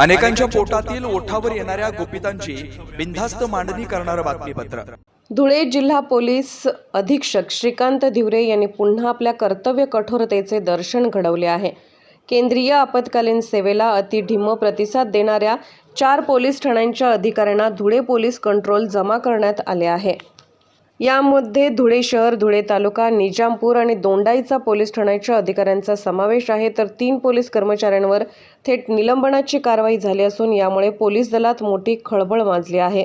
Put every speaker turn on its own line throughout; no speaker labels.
अनेकांच्या पोटातील ओठावर येणाऱ्या गोपितांची बिनधास्त मांडणी करणारं बातमीपत्र.
धुळे जिल्हा पोलीस अधीक्षक श्रीकांत धिवरे यांनी पुन्हा आपल्या कर्तव्य कठोरतेचे दर्शन घडवले आहे. केंद्रीय आपत्कालीन सेवेला अतिढिम्म प्रतिसाद देणाऱ्या चार पोलीस ठाण्यांच्या अधिकाऱ्यांना धुळे पोलीस कंट्रोल जमा करण्यात आले आहे. यामध्ये धुळे शहर धुळे तालुका निजामपूर आणि दोंडाईचा पोलीस ठाण्याच्या अधिकाऱ्यांचा समावेश आहे. तर तीन पोलीस कर्मचाऱ्यांवर थेट निलंबनाची कारवाई झाली असून यामुळे पोलीस दलात मोठी खळबळ माजली आहे.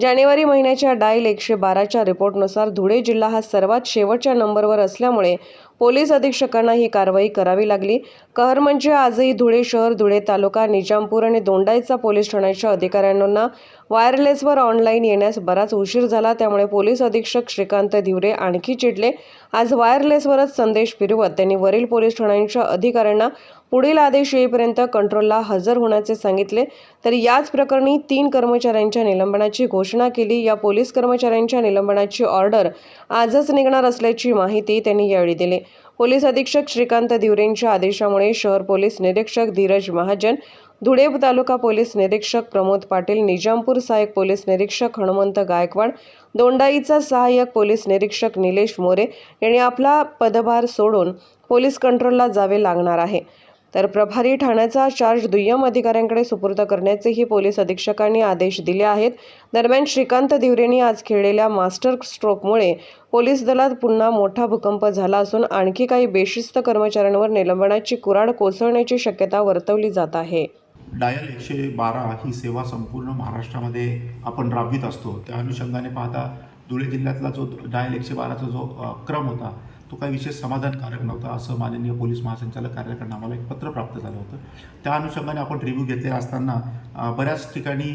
जानेवारी महिन्याच्या डायल एकशे बाराच्या रिपोर्टनुसार धुळे जिल्हा हा सर्वात शेवटच्या नंबरवर असल्यामुळे पोलीस अधीक्षकांना ही कारवाई करावी लागली. कहर म्हणजे आजही धुळे शहर धुळे तालुका निजामपूर आणि दोंडाईचा पोलीस ठाण्याच्या अधिकाऱ्यांना वायरलेसवर ऑनलाईन येण्यास बराच उशीर झाला. त्यामुळे पोलीस अधीक्षक श्रीकांत धिवरे आणखी चिडले. आज वायरलेसवरच संदेश फिरवत त्यांनी वरील पोलीस ठाण्यांच्या अधिकाऱ्यांना पुढील आदेश येईपर्यंत कंट्रोलला हजर होण्याचे सांगितले. तर याच प्रकरणी तीन कर्मचाऱ्यांच्या निलंबनाची घोषणा केली. या पोलीस कर्मचाऱ्यांच्या निलंबनाची ऑर्डर आजच निघणार असल्याची माहिती त्यांनी यावेळी दिली. पोलीस अधीक्षक श्रीकांत दिवरेंच्या आदेशामुळे शहर पोलीस निरीक्षक धीरज महाजन धुळे तालुका पोलीस निरीक्षक प्रमोद पाटील निजामपूर सहाय्यक पोलीस निरीक्षक हनुमंत गायकवाड दोंडाईचा सहाय्यक पोलीस निरीक्षक निलेश मोरे यांनी आपला पदभार सोडून पोलीस कंट्रोलला जावे लागणार आहे. तर प्रभारी ठाण्याचा चार्ज दुय्यम अधिकाऱ्यांकडे सुपूर्द करण्याचेही पोलीस अधीक्षकांनी आदेश दिले आहेत. दरम्यान श्रीकांत दिवरेंनी आज खेळलेल्या मास्टर स्ट्रोकमुळे पोलीस दलात पुन्हा मोठा भूकंप झाला असून आणखी काही बेशिस्त कर्मचाऱ्यांवर निलंबनाची कुराड कोसळण्याची शक्यता वर्तवली जात आहे.
डायल एकशे बारा ही सेवा संपूर्ण महाराष्ट्रामध्ये आपण राबवित असतो. त्या अनुषंगाने पाहता धुळे जिल्ह्यातला जो डायल एकशे बाराचा जो क्रम होता तो काही विशेष समाधानकारक नव्हता असं माननीय पोलीस महासंचालक कार्यालयाकडून आम्हाला एक पत्र प्राप्त झालं होतं. त्या अनुषंगाने आपण रिव्ह्यू घेतले असताना बऱ्याच ठिकाणी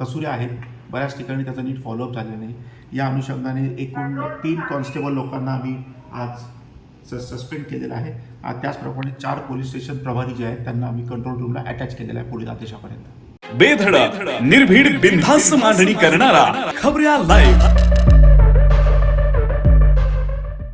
कसुऱ्या आहेत. बऱ्याच ठिकाणी त्याचा नीट फॉलोअप झाले नाही. या अनुषंगाने एकूण तीन कॉन्स्टेबल लोकांना आम्ही आज स सस्पेंड केलेलं आहे. त्याचप्रमाणे चार पोलीस स्टेशन प्रभारी जे आहेत त्यांना आम्ही कंट्रोल रूमला अटॅच केलेलं आहे पुढील आदेशापर्यंत.
बेधडक निर्भीड बिनधास्त मांडणी करणारा खबऱ्या लाईव्ह